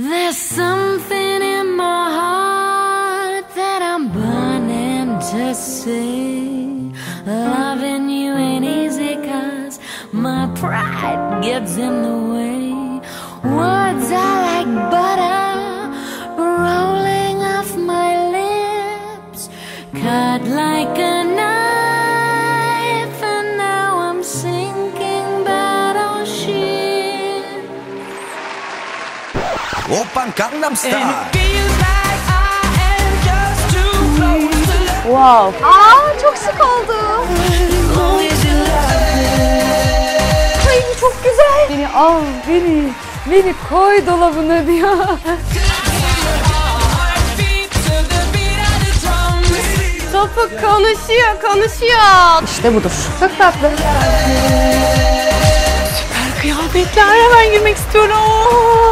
There's something in my heart that I'm burning to say. Loving you ain't easy cause my pride gets in the way. Words are like butter rolling off my lips, cut like a Oppan Gangnam Style. Wow. Aa çok sık oldu. Ay çok güzel. Beni al, beni, beni koy dolabına diyor. Topuk konuşuyor, konuşuyor. İşte budur. Çok tatlı. Süper kıyafetler hemen girmek istiyorum.